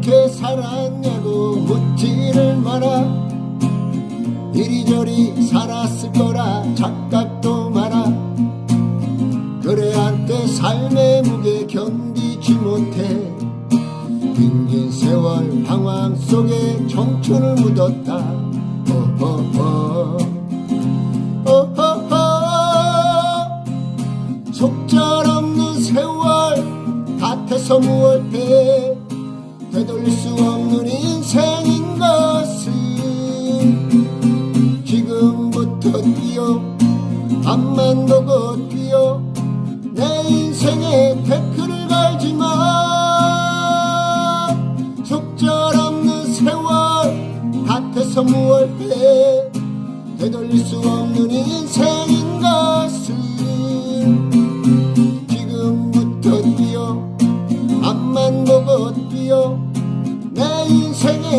어떻게 살았냐고 묻지를 마라 이리저리 살았을 거라 착각도 마라 그래 한때 삶의 무게 견디지 못해. 빙긴 세월 방황 속에 청춘을 묻었다. 어허허. 어허허. 속절없는 세월 밭에서 무얼해 되돌릴 수 없는 인생인 것은 지금부터 뛰어 앞만 보고 뛰어 내 인생에 태클을 걸지 마. 속절없는 세월 밭에서 무얼해 되돌릴 수 없는 인생인 뛰어 내 인생에